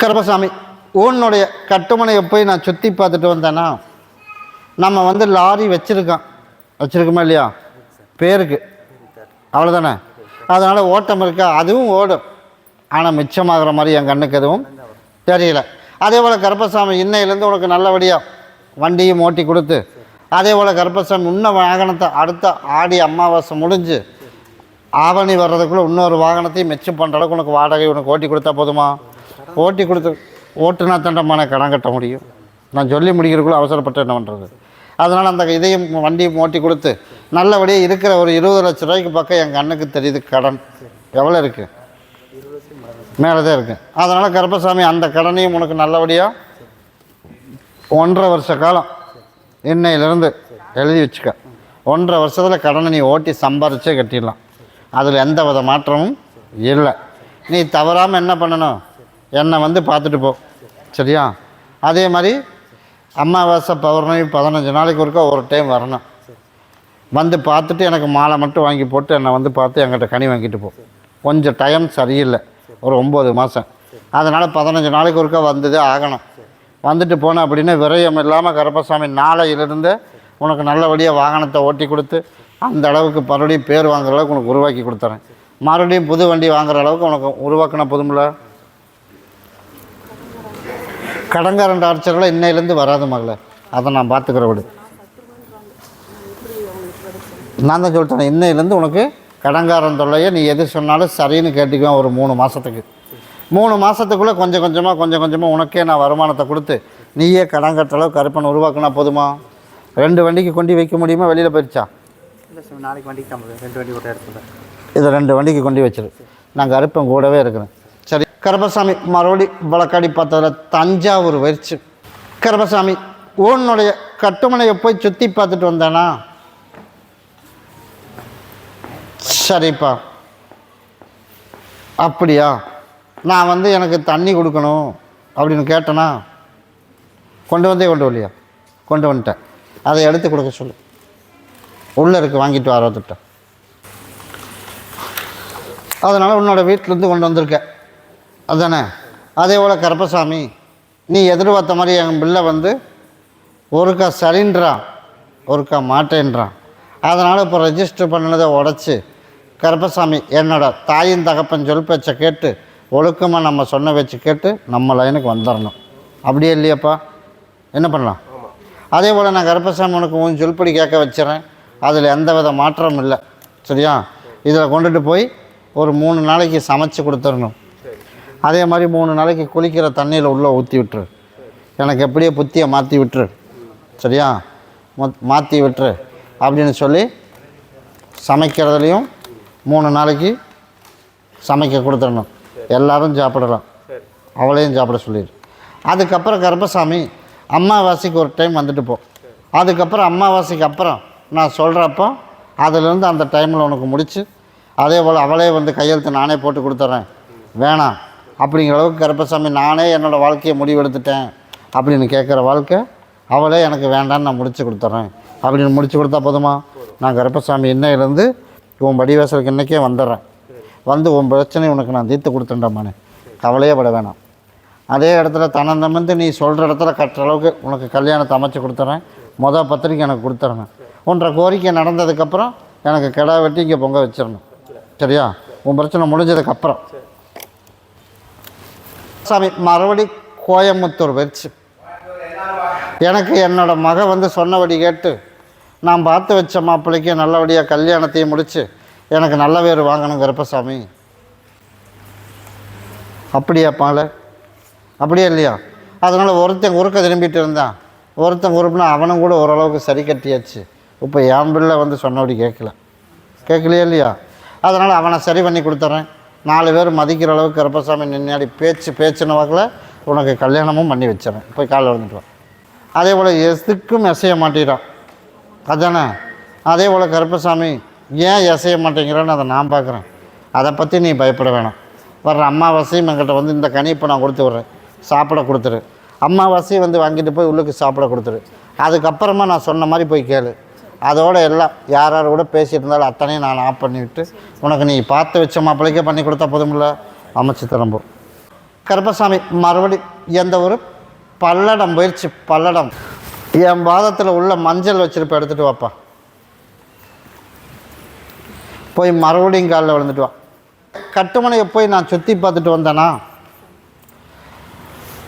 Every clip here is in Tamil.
கருப்பசாமி ஊனுடைய கட்டுமனையை போய் நான் சுற்றி பார்த்துட்டு வந்தேன்னா நம்ம வந்து லாரி வச்சுருக்கோம். வச்சுருக்கோமா இல்லையா? பேருக்கு. அவ்வளோதானே அதனால் ஓட்டம் இருக்கா? அதுவும் ஓடும். ஆனால் மிச்சமாகிற மாதிரி என் கண்ணுக்கு எதுவும் தெரியல. அதே போல் கருப்பசாமி இன்னையிலேருந்து உனக்கு நல்லபடியாக வண்டியும் ஓட்டி கொடுத்து அதே போல் கருப்பசாமி இன்னும் வாகனத்தை அடுத்த ஆடி அமாவாசை முடிஞ்சு ஆவணி வர்றதுக்குள்ளே இன்னொரு வாகனத்தையும் மிச்சம் பண்ணுற அளவுக்கு உனக்கு வாடகை உனக்கு ஓட்டி கொடுத்தா போதுமா? ஓட்டி கொடுத்து ஓட்டுனா தண்டமான கடன் கட்ட முடியும். நான் சொல்லி முடிக்கிறதுக்குள்ளே அவசரப்பட்டு என்ன பண்ணுறது அதனால் அந்த இதையும் வண்டியும் ஓட்டி கொடுத்து நல்லபடியாக இருக்கிற ஒரு இருபது லட்ச ரூபாய்க்கு பக்கம் என் கண்ணுக்கு தெரியுது கடன். எவ்வளோ இருக்குது மேலே தான் இருக்குது அதனால் கருப்பசாமி அந்த கடனையும் உனக்கு நல்லபடியாக ஒன்றரை வருஷ காலம் இன்னையிலேருந்து எழுதி வச்சுக்க. ஒன்றரை வருஷத்தில் கடனை நீ ஓட்டி சம்பாரிச்சே கட்டிடலாம். அதில் எந்த வித மாற்றமும் இல்லை. நீ தவறாமல் என்ன பண்ணணும்? என்னை வந்து பார்த்துட்டு போ. சரியா? அதே மாதிரி அமாவாசை பௌர்ணமி பதினஞ்சு நாளைக்கு ஒருக்கா ஒரு டைம் வரணும். வந்து பார்த்துட்டு எனக்கு மாலை மட்டும் வாங்கி போட்டு என்னை வந்து பார்த்து என்கிட்ட கனி வாங்கிட்டு போ. கொஞ்சம் டைம் சரியில்லை. ஒரு ஒம்பது மாதம் அதனால் பதினஞ்சு நாளைக்கு ஒருக்கா வந்ததே ஆகணும். வந்துட்டு போனேன் அப்படின்னா விரயம் இல்லாமல் கருப்பசாமி நாளையிலிருந்து உனக்கு நல்லபடியாக வாகனத்தை ஓட்டி கொடுத்து அந்த அளவுக்கு மறுபடியும் பேர் வாங்குற அளவுக்கு உனக்கு உருவாக்கி கொடுத்துறேன். மறுபடியும் புது வண்டி வாங்குற அளவுக்கு உனக்கு உருவாக்கின புதுமில்ல கடங்காரன் டார்ச்சரில் இன்னையிலேருந்து வராது மகள. அதை நான் பார்த்துக்கிற விடு. நான் தான் சொல்லிட்டேன் இன்னையிலேருந்து உனக்கு கடங்காரன் தொல்லையை நீ எது சொன்னாலும் சரின்னு கேட்டுக்குவேன் ஒரு மூணு மாதத்துக்கு மூணு மாதத்துக்குள்ளே கொஞ்சம் கொஞ்சமாக கொஞ்சம் கொஞ்சமாக உனக்கே நான் வருமானத்தை கொடுத்து நீயே கடன் கட்டுற அளவுக்கு கருப்பனை உருவாக்குனா போதுமா? ரெண்டு வண்டிக்கு கொண்டு வைக்க முடியுமா? வெளியில் போயிடுச்சா இல்லை சார் நாளைக்கு வண்டிக்கு. ரெண்டு வண்டி கூட எடுத்துக்கிறேன் இதை ரெண்டு வண்டிக்கு கொண்டு வச்சிரு. நான் கருப்பன் கூடவே இருக்கிறேன். கருப்பசாமி மறுபடி வழக்காடி பார்த்ததில் தஞ்சாவூர் வரிச்சு கருப்பசாமி உன்னுடைய கட்டுமனையை போய் சுற்றி பார்த்துட்டு வந்தானா? சரிப்பா. அப்படியா? நான் வந்து எனக்கு தண்ணி கொடுக்கணும் அப்படின்னு கேட்டேனா? கொண்டு வந்தே கொண்டு வரலையா? கொண்டு வந்துட்டேன். அதை எடுத்து கொடுக்க சொல்லு. உள்ளே இருக்கு வாங்கிட்டு வரதுட்ட அதனால் உன்னோட வீட்டிலேருந்து கொண்டு வந்திருக்கேன். அதானே அதே போல் கருப்பசாமி நீ எதிர்பார்த்த மாதிரி என் பிள்ளை வந்து ஒருக்கா சரின்றான் ஒருக்கா மாட்டேன்றான். அதனால் இப்போ ரெஜிஸ்டர் பண்ணினதை உடச்சி கருப்பசாமி என்னோட தாயின் தகப்பன் சொல் பேச்சை கேட்டு ஒழுக்கமாக நம்ம சொன்ன பேச்சு கேட்டு நம்ம லைனுக்கு வந்துடணும் அப்படியே இல்லையாப்பா? என்ன பண்ணலாம்? அதே போல் நான் கருப்பசாமி உனக்கு உன் சொல்படி கேட்க வச்சிடறேன் அதில் எந்த வித மாற்றமும் இல்லை. சரியா? இதில் கொண்டுட்டு போய் ஒரு மூணு நாளைக்கு சமைச்சு கொடுத்துடணும். அதே மாதிரி மூணு நாளைக்கு குளிக்கிற தண்ணியில் உள்ளே ஊற்றி விட்டுரு. எனக்கு எப்படியே புத்தியை மாற்றி விட்டுரு. சரியா? மாற்றி விட்டுரு. அப்படின்னு சொல்லி சமைக்கிறதுலையும் மூணு நாளைக்கு சமைக்க கொடுத்துடணும். எல்லாரும் சாப்பிடலாம். அவளையும் சாப்பிட சொல்லிடு. அதுக்கப்புறம் கர்ப்பசாமி அம்மாவாசைக்கு ஒரு டைம் வந்துட்டு போ. அதுக்கப்புறம் அம்மாவாசைக்கு அப்புறம் நான் சொல்கிறப்போ அதுலேருந்து அந்த டைமில் உனக்கு முடிச்சு அதே போல் அவளே வந்து கையெழுத்து நானே போட்டு கொடுத்துட்றேன் வேணாம். அப்படிங்கிற அளவுக்கு கருப்பசாமி நானே என்னோடய வாழ்க்கையை முடிவெடுத்துட்டேன் அப்படின்னு கேட்குற வாழ்க்கை அவளே எனக்கு வேண்டான்னு நான் முடிச்சு கொடுத்துட்றேன். அப்படின்னு முடிச்சு கொடுத்தா போதுமா? நான் கருப்பசாமி இன்னையிலேருந்து உன் வடிவேசலுக்கு இன்றைக்கே வந்துடுறேன். வந்து உன் பிரச்சனை உனக்கு நான் தீர்த்து கொடுத்துட்டேன் கவலையே பட வேணாம். அதே இடத்துல தனந்தமந்து நீ சொல்கிற இடத்துல கட்டுற அளவுக்கு உனக்கு கல்யாணத்தை அமைச்சு கொடுத்துட்றேன். மொதல் பத்திரிக்கை எனக்கு கொடுத்துட்றேன். உன்ற கோரிக்கை நடந்ததுக்கப்புறம் எனக்கு கிடா வெட்டி இங்கே பொங்க வச்சிடணும். சரியா? உன் பிரச்சனை முடிஞ்சதுக்கப்புறம். சாமி மறுபடி கோயம்புத்தூர் வச்சு எனக்கு என்னோடய மக வந்து சொன்னபடி கேட்டு நான் பார்த்து வச்ச மாப்பிள்ளைக்கு நல்லபடியாக கல்யாணத்தையும் முடித்து எனக்கு நல்ல பேர் வாங்கணும் கருப்பசாமி அப்படியா பால? அப்படியே இல்லையா? அதனால் ஒருத்தன் உருக்க திரும்பிட்டு இருந்தான். ஒருத்தன் உறுப்புனா அவனும் கூட ஓரளவுக்கு சரி கட்டியாச்சு. இப்போ என் பிள்ளை வந்து சொன்னபடி கேட்கல கேட்கலையா இல்லையா? அதனால் அவனை சரி பண்ணி கொடுத்துட்றேன் நாலு பேர் மதிக்கிற அளவுக்கு கருப்பசாமி நின்னாடி பேச்சு பேச்சுன வாக்கில் உனக்கு கல்யாணமும் பண்ணி வச்சிடறேன். போய் காலை வந்துட்டு அதே போல் எதுக்கும் இசைய மாட்டேறான் அதானே? அதே போல் கருப்பசாமி ஏன் இசைய மாட்டேங்கிறான்னு அதை நான் பார்க்குறேன். அதை பற்றி நீ பயப்பட வேணாம். வர்ற அம்மாவாசையும் என்கிட்ட வந்து இந்த கணிப்பை நான் கொடுத்து விட்றேன். சாப்பிட கொடுத்துரு. அம்மாவாசையும் வந்து வாங்கிட்டு போய் உள்ளுக்கு சாப்பிட கொடுத்துரு. அதுக்கப்புறமா நான் சொன்ன மாதிரி போய் கேளு. அதோடு எல்லாம் யார் யார் கூட பேசிகிட்டு இருந்தாலும் அத்தனையும் நான் ஆஃப் பண்ணிவிட்டு உனக்கு நீ பார்த்து வச்ச மாப்பிள்ளைக்கே பண்ணி கொடுத்தா போதுமில்ல அமைச்சு திரும்பும் கருப்பசாமி மறுபடி எந்த ஒரு பல்லடம் போயிடுச்சு பல்லடம். என் பாதத்தில் உள்ள மஞ்சள் வச்சுருப்ப எடுத்துகிட்டு வாப்பா. போய் மறுபடியும் காலில் விழுந்துட்டு வா. கட்டுமனையை போய் நான் சுற்றி பார்த்துட்டு வந்தேனா?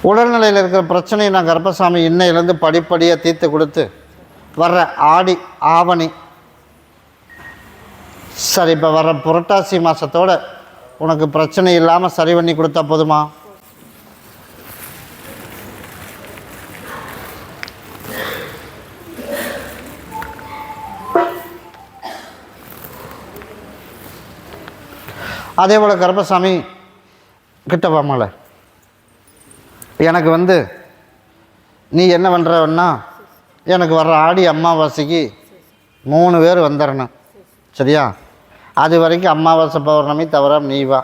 உடல்நிலையில் இருக்கிற பிரச்சனையை நான் கருப்பசாமி இன்னையிலேருந்து படிப்படியாக தீர்த்து கொடுத்து வர்ற ஆடி ஆவணி. சரி இப்போ வர்ற புரட்டாசி மாதத்தோட உனக்கு பிரச்சனை இல்லாமல் சரி பண்ணி கொடுத்தா போதுமா? அதே போல் கர்பசாமி கிட்ட வாமல எனக்கு வந்து நீ என்ன பண்ணுறன்னா எனக்கு வர்ற ஆடி அமாவாசைக்கு மூணு பேர் வந்துடணும் சரியா? அது வரைக்கும் அமாவாசை பௌர்ணமி தவிர நீ வா.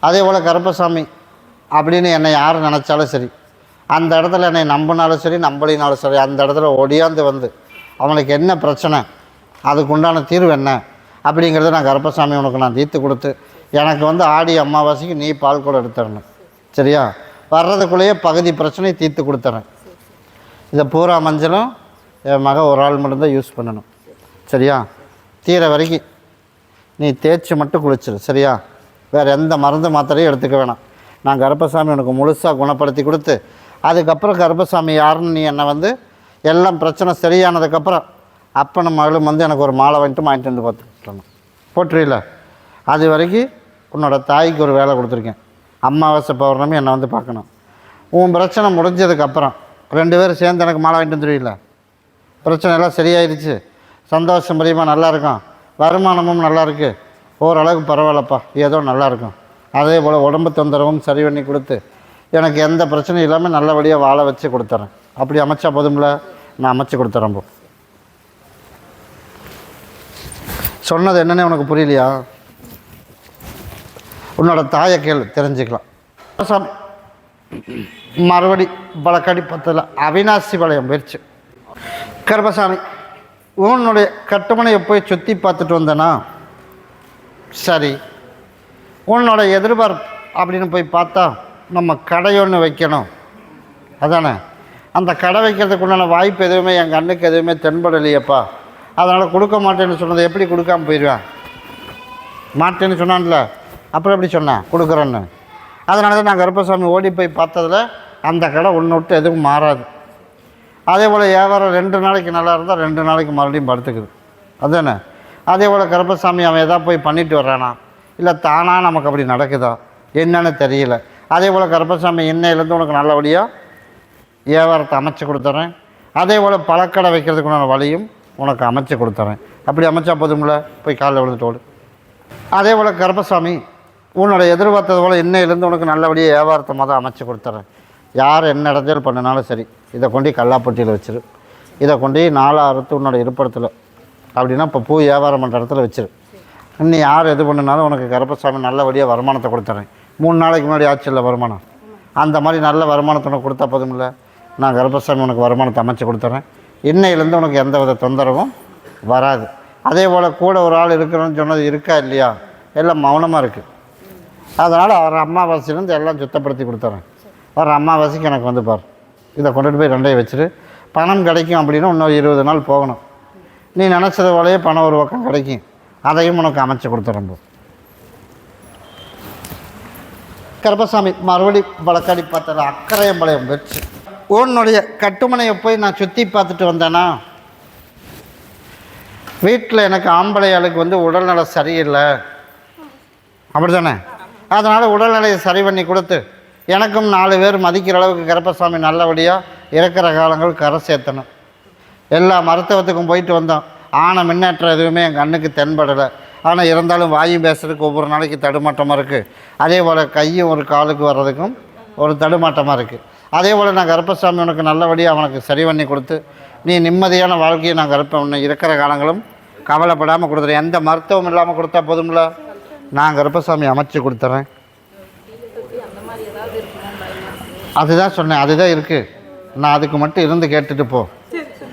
அதே போல் கருப்பசாமி அப்படின்னு என்னை யார் நினச்சாலும் சரி அந்த இடத்துல என்னை நம்பினாலும் சரி நம்பலினாலும் சரி அந்த இடத்துல ஒடியாந்து வந்து அவனுக்கு என்ன பிரச்சனை அதுக்கு உண்டான தீர்வு என்ன அப்படிங்கிறத நான் கருப்பசாமி உனக்கு நான் தீர்த்து கொடுத்து எனக்கு வந்து ஆடி அமாவாசைக்கு நீ பால் கூட எடுத்துடணும். சரியா? வர்றதுக்குள்ளேயே பகுதி பிரச்சனையை தீர்த்து கொடுத்துறேன். இந்த பூரா மஞ்சளும் என் மக ஒரு ஆள் மட்டும்தான் யூஸ் பண்ணணும். சரியா? தீர வரைக்கும் நீ தேய்ச்சி மட்டும் குளிச்சிரு சரியா? வேறு எந்த மருந்து மாத்திரையும் எடுத்துக்க வேணாம். நான் கருப்பசாமி உனக்கு முழுசாக குணப்படுத்தி கொடுத்து அதுக்கப்புறம் கருப்பசாமி யாருன்னு நீ என்னை வந்து எல்லாம் பிரச்சனை சரியானதுக்கப்புறம் அப்பனும் மகளும் வந்து எனக்கு ஒரு மாலை வாங்கிட்டு வாங்கிட்டு வந்து பார்த்துக்கணும். போட்டுருல அது வரைக்கும் உன்னோட தாய்க்கு ஒரு வேலை கொடுத்துருக்கேன். அமாவாசை பௌர்ணமி என்னை வந்து பார்க்கணும். உன் பிரச்சனை முடிஞ்சதுக்கப்புறம் ரெண்டு பேரும் சேர்ந்து எனக்கு மாலை வாங்கிட்டு வந்துடுவீங்கள பிரச்சனை எல்லாம் சரியாயிருச்சு. சந்தோஷம் பிரியமாக நல்லா இருக்கும். வருமானமும் நல்லா இருக்குது ஓரளவுக்கு பரவாயில்லப்பா. ஏதோ நல்லா இருக்கும். அதே போல் உடம்பு தொந்தரவும் சரி பண்ணி கொடுத்து எனக்கு எந்த பிரச்சனையும் இல்லாமல் நல்லபடியாக வாழ வச்சு கொடுத்துறேன். அப்படி அமைச்சா போதும்ல? நான் அமைச்சு கொடுத்துறேன் போ. சொன்னது என்னன்னு உனக்கு புரியலையா? உன்னோட தாயை கேள் தெரிஞ்சுக்கலாம். மறுபடி வழக்கடி பத்தில் அவினாசி வளையம் போயிடுச்சு கர்பசாமி உன்னுடைய கட்டுமனையை போய் சுற்றி பார்த்துட்டு வந்தேனா சரி உன்னோட எதிர்பார்ப்பு அப்படின்னு போய் பார்த்தா நம்ம கடை ஒன்று வைக்கணும் அதானே அந்த கடை வைக்கிறதுக்கு உண்டான வாய்ப்பு எதுவுமே என் கண்ணுக்கு எதுவுமே தென்படலையேப்பா அதனால் கொடுக்க மாட்டேன்னு சொன்னதை எப்படி கொடுக்காமல் போயிடுவேன் மாட்டேன்னு சொன்னான்ல அப்புறம் எப்படி சொன்னேன் கொடுக்குறேன்னு அதனால தான் நான் கருப்பசாமி ஓடி போய் பார்த்ததுல அந்த கடை ஒன்று விட்டு எதுவும் மாறாது. அதே போல் வியாபாரம் ரெண்டு நாளைக்கு நல்லா இருந்தால் ரெண்டு நாளைக்கு மறுபடியும் படுத்துக்குது. அதுதானே? அதே போல் கருப்பசாமி அவன் எதா போய் பண்ணிட்டு வர்றானா? இல்லை தானாக நமக்கு அப்படி நடக்குதா? என்னன்னு தெரியல. அதே போல் கருப்பசாமி இன்னையிலேருந்து உனக்கு நல்லபடியாக வியாபாரத்தை அமைச்சு கொடுத்துட்றேன் அதே போல் பழக்கடை வைக்கிறதுக்குண்டான வழியும் உனக்கு அமைச்சு கொடுத்துட்றேன் அப்படி அமைச்சா போதும்ல? போய் காலைல விழுந்துட்டோடு அதே போல் கருப்பசாமி உன்னோட எதிர்பார்த்தது போல் இன்னையிலேருந்து உனக்கு நல்லபடியாக வியாபாரத்தை மொதல் அமைச்சு கொடுத்துட்றேன் யார் என்ன இடத்தில் பண்ணினாலும் சரி இதை கொண்டு கல்லாப்பட்டியில் வச்சிரு. இதை கொண்டு நாலா அறுத்து உன்னோட இருப்பிடத்தில் அப்படின்னா இப்போ பூ வியாபாரம் பண்ணுற இடத்துல வச்சிரு. இன்னும் யார் எது பண்ணினாலும் உனக்கு கருப்பசாமி நல்லபடியாக வருமானத்தை கொடுத்துட்றேன் மூணு நாளைக்கு முன்னாடி ஆச்சு இல்லை வருமானம். அந்த மாதிரி நல்ல வருமானத்தை உனக்கு கொடுத்தா போதுமில்ல நான் கருப்பசாமி உனக்கு வருமானத்தை அமைச்சு கொடுத்துட்றேன் இன்னையிலேருந்து உனக்கு எந்த வித தொந்தரவும் வராது. அதே போல் கூட ஒரு ஆள் இருக்கிறோன்னு சொன்னது இருக்கா இல்லையா? எல்லாம் மௌனமாக இருக்குது அதனால் அவர் அம்மாவாசையிலேருந்து எல்லாம் சுத்தப்படுத்தி கொடுத்துறேன். வர அம்மாவாசைக்கு எனக்கு வந்து பார் இதை கொண்டுட்டு போய் ரெண்டையும் வச்சுரு. பணம் கிடைக்கும் அப்படின்னா இன்னும் இருபது நாள் போகணும். நீ நினச்சது போலயே பணம் ஒரு பக்கம் கிடைக்கும். அதையும் உனக்கு அமைச்சு கொடுத்துறேன் போ. கருப்பசாமி மறுபடி வழக்காடி பார்த்தல அக்கரையம்பாளையம் வச்சு உன்னுடைய கட்டுமனையை போய் நான் சுற்றி பார்த்துட்டு வந்தேன்னா வீட்டில் எனக்கு ஆம்பளை ஆளுக்கு வந்து உடல்நலம் சரியில்லை. அப்படி தானே அதனால் உடல்நிலையை சரி பண்ணி கொடுத்து எனக்கும் நாலு பேர் மதிக்கிற அளவுக்கு கருப்பசாமி நல்லபடியாக இருக்கிற காலங்கள் கரை சேர்த்தணும். எல்லா மருத்துவத்துக்கும் போயிட்டு வந்தோம். ஆன முன்னேற்றம் எதுவுமே என் கண்ணுக்கு தென்படலை. ஆனால் இருந்தாலும் வாயும் பேசுறதுக்கு ஒவ்வொரு நாளைக்கு தடுமாட்டமாக இருக்குது அதே போல் கையும் ஒரு காலுக்கு வர்றதுக்கும் ஒரு தடுமாட்டமாக இருக்குது அதே போல் நான் கருப்பசாமி உனக்கு நல்லபடியாக அவனுக்கு சரி பண்ணி கொடுத்து நீ நிம்மதியான வாழ்க்கையை நான் கருப்ப உன்னை இருக்கிற காலங்களும் கவலைப்படாமல் கொடுத்துருவேன் எந்த மருத்துவம் இல்லாமல் கொடுத்தா போதும்ல? நான் கருப்பசாமி அமைச்சு கொடுத்துட்றேன் அதுதான் சொன்னேன் அதுதான் இருக்குது நான் அதுக்கு மட்டும் இருந்து கேட்டுட்டு போ.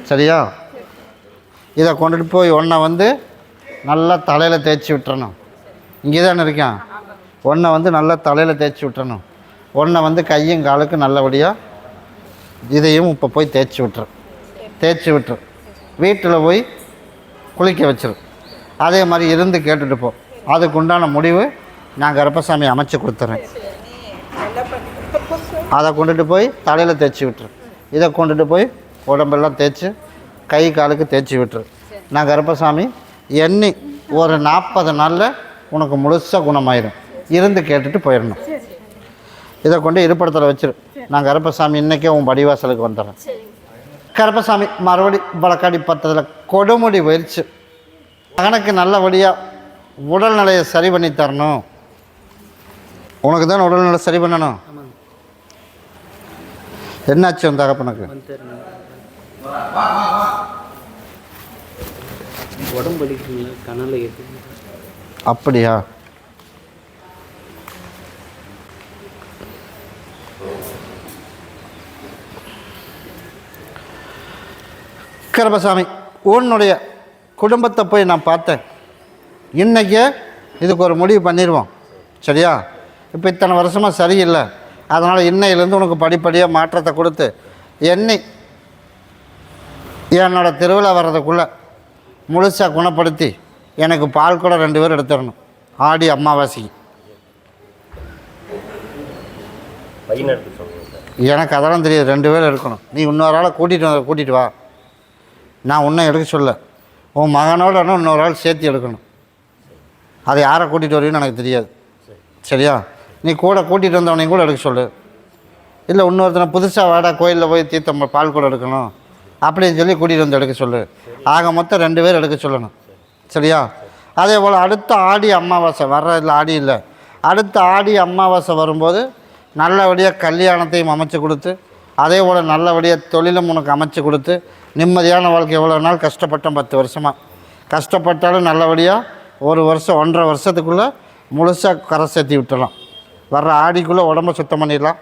சரியா? இதை கொண்டுட்டு போய் ஒன்றை வந்து நல்லா தலையில் தேய்ச்சி விட்டுறணும். இங்கே தானே இருக்கான்? ஒன்றை வந்து நல்லா தலையில் தேய்ச்சி விட்டுறணும். ஒன்றை வந்து கையும் காலுக்கும் நல்லபடியாக இதையும் இப்போ போய் தேய்ச்சி விட்டுரு. தேய்ச்சி விட்டுரு. வீட்டில் போய் குளிக்க வச்சிரு. அதே மாதிரி இருந்து கேட்டுட்டு போ. அதுக்குண்டான முடிவு நான் கருப்பசாமி அமைச்சு கொடுத்துறேன். அதை கொண்டுட்டு போய் தலையில் தேய்ச்சி விட்டுரு. இதை கொண்டுட்டு போய் உடம்பெல்லாம் தேய்ச்சி கை காலுக்கு தேய்ச்சி விட்டுரு. நான் கருப்பசாமி எண்ணி ஒரு நாற்பது நாளில் உனக்கு முழுசாக குணமாயிடும் இருந்து கேட்டுட்டு போயிடணும் இதை கொண்டு இருப்படத்தில் வச்சிரு. நான் கருப்பசாமி இன்றைக்கே உன் படிவாசலுக்கு வந்துடுறேன். கருப்பசாமி மறுபடி வழக்காடி பத்தத்தில் கொடுமுடி போயிடுச்சு மகனுக்கு நல்லபடியாக உடல்நிலையை சரி பண்ணி தரணும். உனக்கு தான் உடல்நிலை சரி பண்ணணும்? என்னாச்சு உன் தகப்பனுக்கு? உடம்பு அப்படியா? கருப்பசாமி உன்னுடைய குடும்பத்தை போய் நான் பார்த்தேன். இன்னைக்கே இதுக்கு ஒரு முடிவு பண்ணிடுவோம். சரியா? இப்போ இத்தனை வருஷமாக சரியில்லை. அதனால் இன்னையிலேருந்து உனக்கு படிப்படியாக மாற்றத்தை கொடுத்து என்னை என்னோட திருவிழா வர்றதுக்குள்ளே முழுசாக குணப்படுத்தி எனக்கு பால் கூட ரெண்டு பேர் எடுத்துடணும். ஆடி அமாவாசைக்கு எனக்கு அதெல்லாம் தெரியாது. ரெண்டு பேர் எடுக்கணும். நீ இன்னொரு ஆளை கூட்டிகிட்டு வந்து கூட்டிகிட்டு வா. நான் உன்னை எடுக்க சொல்ல. உன் மகனோட இன்னும் இன்னொரு ஆள் சேர்த்து எடுக்கணும். அது யாரை கூட்டிகிட்டு வருவீன்னு எனக்கு தெரியாது. சரியா? நீ கூட கூட்டிகிட்டு வந்தவனையும் கூட எடுக்க சொல்லு. இல்லை இன்னொருத்தனை புதுசாக வாடா கோயிலில் போய் தீர்த்தம் பால் கூட எடுக்கணும். அப்படின்னு சொல்லி கூட்டிகிட்டு வந்து எடுக்க சொல்லு. ஆக மொத்தம் ரெண்டு பேர் எடுக்க சொல்லணும். சரியா? அதே போல் அடுத்த ஆடி அமாவாசை வர்ற இல்லை ஆடி இல்லை. அடுத்த ஆடி அமாவாசை வரும்போது நல்லபடியாக கல்யாணத்தையும் அமைச்சு கொடுத்து அதே போல் நல்லபடியாக தொழிலும் உனக்கு அமைச்சு கொடுத்து நிம்மதியான வாழ்க்கை எவ்வளோ நாள் கஷ்டப்பட்டோம் பத்து வருஷமாக கஷ்டப்பட்டாலும் நல்லபடியாக ஒரு வருஷம் ஒன்றரை வருஷத்துக்குள்ளே முழுசாக கரை சேர்த்தி விட்டுடலாம் வர்ற ஆடிக்குள்ளே உடம்ப சுத்தம் பண்ணிடலாம்.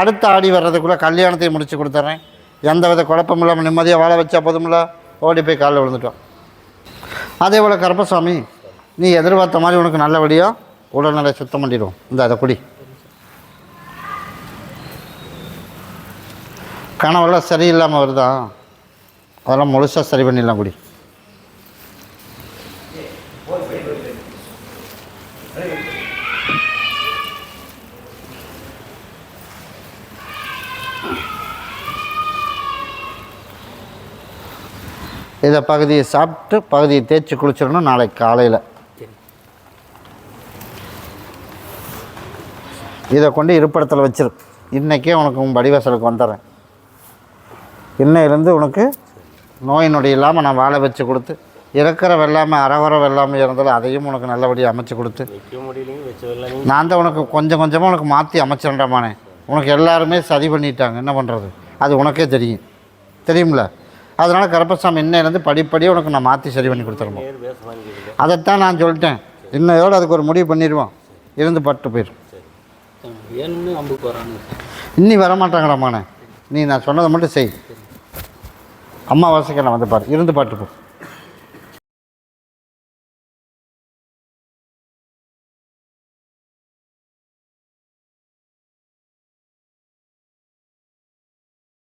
அடுத்த ஆடி வர்றதுக்குள்ளே கல்யாணத்தையும் முடிச்சு கொடுத்துட்றேன் எந்த வித குழப்பம் இல்லாமல் நிம்மதியாக வாழ வச்சா போதுமில்ல ஓடி போய் காலில் விழுந்துட்டோம். அதே போல் கருப்பசாமி நீ எதிர்பார்த்த மாதிரி உனக்கு நல்லபடியாக உடல்நிலை சுத்தம் பண்ணிடுவோம். இந்த அதை குடி. கனவெல்லாம் சரியில்லாமல் வருதா? அதெல்லாம் முழுசாக சரி பண்ணிடலாம் குடி. இதை பகுதியை சாப்பிட்டு பகுதியை தேய்ச்சி குளிச்சிடணும் நாளைக்கு காலையில். இதை கொண்டு இருப்பிடத்தில் வச்சிரு. இன்றைக்கே உனக்கு உன் படிவாசலுக்கு வந்துடுறேன். இன்னையிலேருந்து உனக்கு நோய் நொடி இல்லாமல் நான் வாழ வச்சு கொடுத்து இறக்குற வெள்ளாமை அறகுற வெள்ளாமை இருந்தாலும் அதையும் உனக்கு நல்லபடியாக அமைச்சு கொடுத்து. நான் தான் உனக்கு கொஞ்சம் கொஞ்சமாக உனக்கு மாற்றி அமைச்சிடண்டாமானே உனக்கு எல்லாருமே சதி பண்ணிட்டாங்க. என்ன பண்ணுறது அது உனக்கே தெரியும். தெரியும்ல? அதனால் கருப்பசாமி இன்னையிலேருந்து படிப்படியாக உனக்கு நான் மாற்றி சரி பண்ணி கொடுத்துருவோம். அதைத்தான் நான் சொல்லிட்டேன். இன்னையோடு அதுக்கு ஒரு முடிவு பண்ணிடுவோம். இருந்து பட்டு போயிடும் இன்னி வரமாட்டாங்கடா வரானு நீ நான் சொன்னதை மட்டும் செய். அம்மா நான் வந்து பாரு. இருந்து பாட்டு போ.